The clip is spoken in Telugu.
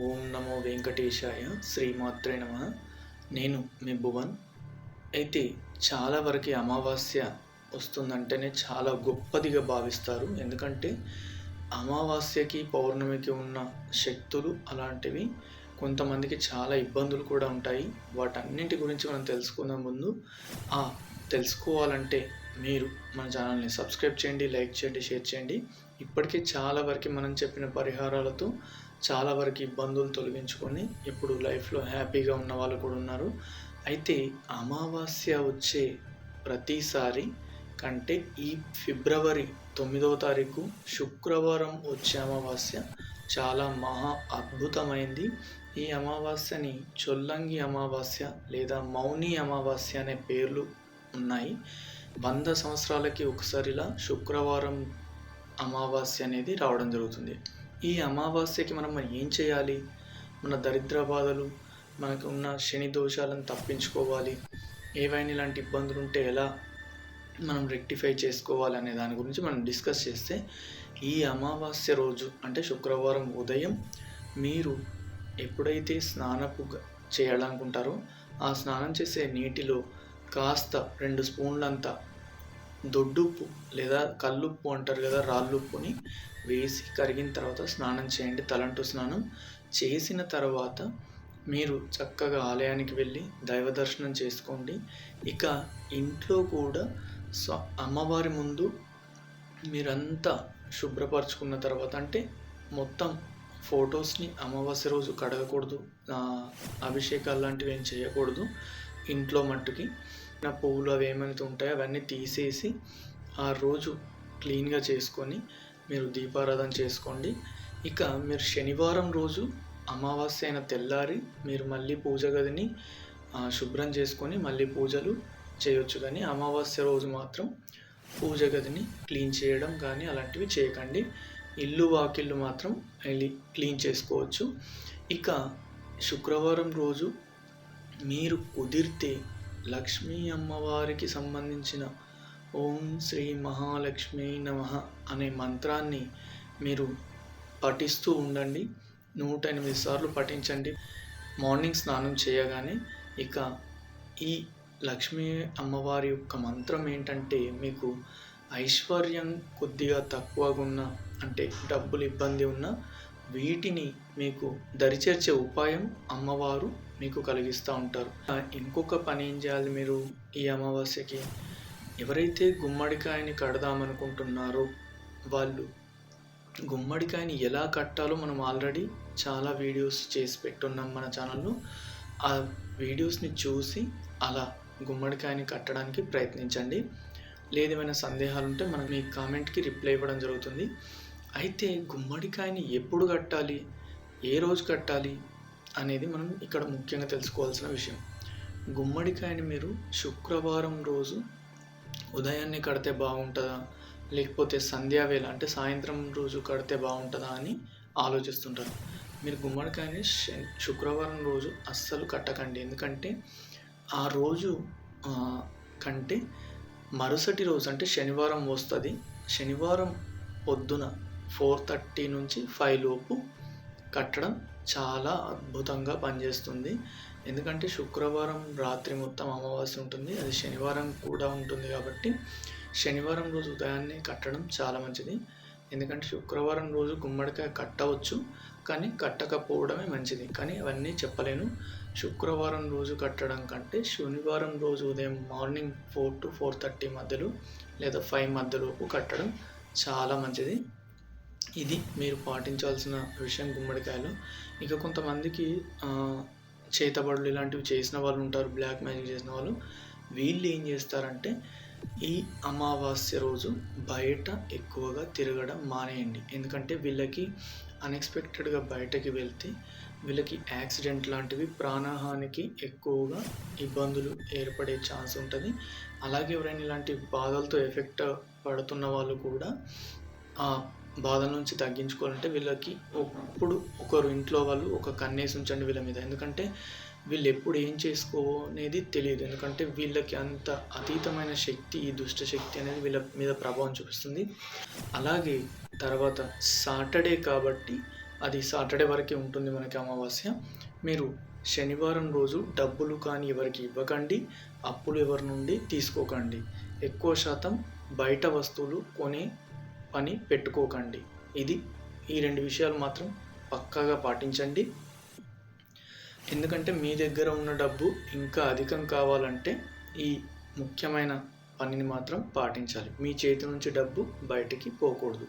ఓం నమో వెంకటేశాయ శ్రీమాత్రే నమ. నేను మీ భువన్. అయితే చాలా వరకు అమావాస్య వస్తుందంటేనే చాలా గొప్పదిగా భావిస్తారు. ఎందుకంటే అమావాస్యకి పౌర్ణమికి ఉన్న శక్తులు అలాంటివి కొంతమందికి చాలా ఇబ్బందులు కూడా ఉంటాయి. వాటన్నింటి గురించి మనం తెలుసుకుందాం ముందు. ఆ తెలుసుకోవాలంటే మీరు మన ఛానల్ని సబ్స్క్రైబ్ చేయండి లైక్ చేయండి షేర్ చేయండి. ఇప్పటికే చాలా వరకు మనం చెప్పిన పరిహారాలతో చాలా వరకు ఇబ్బందులు తొలగించుకొని ఇప్పుడు లైఫ్లో హ్యాపీగా ఉన్న వాళ్ళు కూడా ఉన్నారు. అయితే అమావాస్య వచ్చే ప్రతిసారి కంటే ఈ ఫిబ్రవరి తొమ్మిదవ తారీఖు శుక్రవారం వచ్చే అమావాస్య చాలా మహా అద్భుతమైంది. ఈ అమావాస్యని చొల్లంగి అమావాస్య లేదా మౌని అమావాస్య అనే పేర్లు ఉన్నాయి. వంద సంవత్సరాలకి ఒకసారిలా శుక్రవారం అమావాస్య అనేది రావడం జరుగుతుంది. ఈ అమావాస్యకి మనం మరి ఏం చేయాలి? మన దరిద్ర బాధలు మనకు ఉన్న శని దోషాలను తప్పించుకోవాలి. ఏవైనా ఇలాంటి ఇబ్బందులు ఉంటే ఎలా మనం రెక్టిఫై చేసుకోవాలి అనే దాని గురించి మనం డిస్కస్ చేస్తే ఈ అమావాస్య రోజు అంటే శుక్రవారం ఉదయం మీరు ఎప్పుడైతే స్నానపు చేయాలనుకుంటారో ఆ స్నానం చేసే నీటిలో కాస్త రెండు స్పూన్లంతా దొడ్డుప్పు లేదా కల్లుప్పు అంటారు కదా రాళ్ళుప్పుని వేసి కరిగిన తర్వాత స్నానం చేయండి. తలంటు స్నానం చేసిన తర్వాత మీరు చక్కగా ఆలయానికి వెళ్ళి దైవ దర్శనం చేసుకోండి. ఇక ఇంట్లో కూడా స్వ అమ్మవారి ముందు మీరంతా శుభ్రపరచుకున్న తర్వాత అంటే మొత్తం ఫొటోస్ని అమావాస్య రోజు కడగకూడదు. అభిషేకాలు లాంటివి ఏం చేయకూడదు. ఇంట్లో మట్టుకి నా పువ్వులు అవి ఏమైతే ఉంటాయో అవన్నీ తీసేసి ఆ రోజు క్లీన్గా చేసుకొని మీరు దీపారాధన చేసుకోండి. ఇక మీరు శనివారం రోజు అమావాస్య అయిన తెల్లారి మీరు మళ్ళీ పూజ గదిని శుభ్రం చేసుకొని మళ్ళీ పూజలు చేయొచ్చు. కానీ అమావాస్య రోజు మాత్రం పూజ గదిని క్లీన్ చేయడం కానీ అలాంటివి చేయకండి. ఇల్లు వాకిళ్ళు మాత్రం వెళ్ళి క్లీన్ చేసుకోవచ్చు. ఇక శుక్రవారం రోజు మీరు కుదిరితే లక్ష్మీ అమ్మవారికి సంబంధించిన ఓం శ్రీ మహాలక్ష్మీ నమ అనే మంత్రాన్ని మీరు పఠిస్తూ ఉండండి. నూట ఎనిమిది సార్లు పఠించండి. మార్నింగ్ స్నానం చేయగానే ఇక ఈ లక్ష్మీ అమ్మవారి యొక్క మంత్రం ఏంటంటే మీకు ఐశ్వర్యం కొద్దిగా తక్కువగా ఉన్న అంటే డబ్బులు ఇబ్బంది ఉన్న వీటిని మీకు దరిచేర్చే ఉపాయం అమ్మవారు మీకు కలిగిస్తూ ఉంటారు. ఇంకొక పని ఏం చేయాలి మీరు? ఈ అమావాస్యకి ఎవరైతే గుమ్మడికాయని కడదామనుకుంటున్నారో వాళ్ళు గుమ్మడికాయని ఎలా కట్టాలో మనం ఆల్రెడీ చాలా వీడియోస్ చేసి పెట్టున్నాం మన ఛానల్లో. ఆ వీడియోస్ని చూసి అలా గుమ్మడికాయని కట్టడానికి ప్రయత్నించండి. లేదు ఏమైనా సందేహాలు ఉంటే మనం మీ కామెంట్కి రిప్లై ఇవ్వడం జరుగుతుంది. అయితే గుమ్మడికాయని ఎప్పుడు కట్టాలి? ఏ రోజు కట్టాలి? అనేది మనం ఇక్కడ ముఖ్యంగా తెలుసుకోవాల్సిన విషయం. గుమ్మడికాయని మీరు శుక్రవారం రోజు ఉదయాన్నే కడితే బాగుంటుందా? లేకపోతే సంధ్యావేళ అంటే సాయంత్రం రోజు కడితే బాగుంటుందా అని ఆలోచిస్తుంటారు. మీరు గుమ్మడికాయని శ- శుక్రవారం రోజు అస్సలు కట్టకండి. ఎందుకంటే ఆ రోజు కంటే మరుసటి రోజు అంటే శనివారం వస్తుంది. శనివారం పొద్దున ఫోర్ థర్టీ నుంచి ఫైవ్ లోపు కట్టడం చాలా అద్భుతంగా పనిచేస్తుంది. ఎందుకంటే శుక్రవారం రాత్రి మొత్తం అమావాస్య ఉంటుంది. అది శనివారం కూడా ఉంటుంది కాబట్టి శనివారం రోజు ఉదయాన్నే కట్టడం చాలా మంచిది. ఎందుకంటే శుక్రవారం రోజు గుమ్మడికాయ కట్టవచ్చు కానీ కట్టకపోవడమే మంచిది. కానీ అవన్నీ చెప్పలేను. శుక్రవారం రోజు కట్టడం కంటే శనివారం రోజు ఉదయం morning four to four thirty మధ్యలో లేదా ఫైవ్ మధ్యలోపు కట్టడం చాలా మంచిది. ఇది మీరు పాటించాల్సిన విషయం గుమ్మడికాయలు. ఇక కొంతమందికి చేతబడులు ఇలాంటివి చేసిన వాళ్ళు ఉంటారు బ్లాక్ మ్యాజిక్ చేసిన వాళ్ళు. వీళ్ళు ఏం చేస్తారంటే ఈ అమావాస్య రోజు బయట ఎక్కువగా తిరగడం మానేయండి. ఎందుకంటే వీళ్ళకి అన్ఎక్స్పెక్టెడ్గా బయటకి వెళ్తే వీళ్ళకి యాక్సిడెంట్ లాంటివి ప్రాణహానికి ఎక్కువగా ఇబ్బందులు ఏర్పడే ఛాన్స్ ఉంటుంది. అలాగే ఎవరైనా ఇలాంటి బాధలతో ఎఫెక్ట్ పడుతున్న వాళ్ళు కూడా బాధల నుంచి తగ్గించుకోవాలంటే వీళ్ళకి ఎప్పుడు ఒకరు ఇంట్లో వాళ్ళు ఒక కన్నేసి ఉంచండి వీళ్ళ మీద. ఎందుకంటే వీళ్ళు ఎప్పుడు ఏం చేసుకోనేది తెలియదు. ఎందుకంటే వీళ్ళకి అంత అతీతమైన శక్తి ఈ దుష్ట శక్తి అనేది వీళ్ళ మీద ప్రభావం చూపిస్తుంది. అలాగే తర్వాత సాటర్డే కాబట్టి అది సాటర్డే వరకే ఉంటుంది మనకి అమావాస్య. మీరు శనివారం రోజు డబ్బులు కానీ ఎవరికి ఇవ్వకండి అప్పులు ఎవరి నుండి తీసుకోకండి. ఎక్కువ శాతం బయట వస్తువులు కొనే పని పెట్టుకోకండి. ఇది ఈ రెండు విషయాలు మాత్రం పక్కాగా పాటించండి. ఎందుకంటే మీ దగ్గర ఉన్న డబ్బు ఇంకా అధికం కావాలంటే ఈ ముఖ్యమైన పనిని మాత్రం పాటించాలి. మీ చేతి నుంచి డబ్బు బయటికి పోకూడదు.